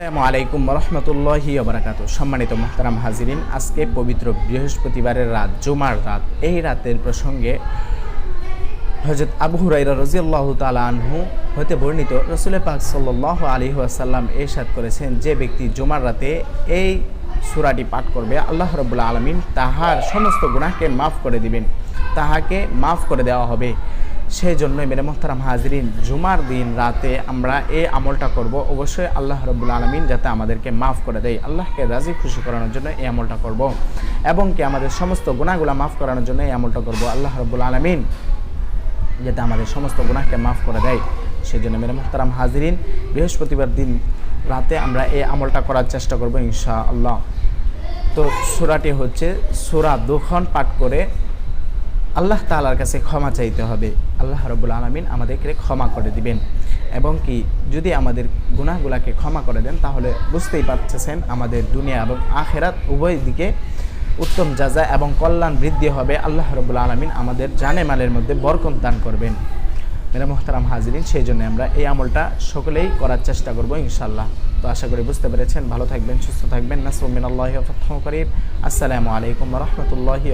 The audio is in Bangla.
আসসালামু আলাইকুম রহমতুল্লাহি ওবরাকাত সম্মানিত মোহতারাম হাজিরিন, আজকে পবিত্র বৃহস্পতিবারের রাত, জুমার রাত। এই রাতের প্রসঙ্গে হজরত আবু হুরাইরা রাজিয়াল্লাহ তালা আনহু হতে বর্ণিত রসুল পাক সাল্লাহ আলী আসাল্লাম এরশাদ করেছেন যে ব্যক্তি জুমার রাতে এই সুরাটি পাঠ করবে, আল্লাহ রবুল্লা আলমিন তাহার সমস্ত গুনাহকে মাফ করে দিবেন। তাহাকে মাফ করে দেওয়া হবে। সেই জন্যই মেরে মোহতারাম হাজরিন, জুমার দিন রাতে আমরা এই আমলটা করব। অবশ্যই আল্লাহ রব্বুল আলমিন যাতে আমাদেরকে মাফ করে দেয়। আল্লাহকে রাজি খুশি করানোর জন্য এই আমলটা করব। এবং কি আমাদের সমস্ত গুণাগুলা মাফ করানোর জন্য এই আমলটা করব। আল্লাহ রব্বুল আলমিন যাতে আমাদের সমস্ত গুণাহকে মাফ করে দেয়। সেই জন্য মেরে মোহতারাম হাজরিন, বৃহস্পতিবার দিন রাতে আমরা এই আমলটা করার চেষ্টা করব ইনশা আল্লাহ তো সুরাটি হচ্ছে সুরা দুখন পাঠ করে আল্লাহ তালার কাছে ক্ষমা চাইতে হবে। আল্লাহ রবুল আলমিন আমাদেরকে ক্ষমা করে দিবেন। এবং কি, যদি আমাদের গুনাহগুলাকে ক্ষমা করে দেন, তাহলে বুঝতেই পারতেছেন আমাদের দুনিয়া এবং আখেরাত উভয় দিকে উত্তম যাজা এবং কল্যাণ বৃদ্ধি হবে। আল্লাহ রবুল আলমিন আমাদের জানে মালের মধ্যে বরকম দান করবেন। মেরা মোহতারাম হাজিরিন, সেই জন্য আমরা এই আমলটা সকলেই করার চেষ্টা করব ইনশাল্লাহ তো আশা করি বুঝতে পেরেছেন। ভালো থাকবেন, সুস্থ থাকবেন। নাসরুমিন আল্লাহ করিম। আসসালামু আলাইকুম রহমতুল্লাহি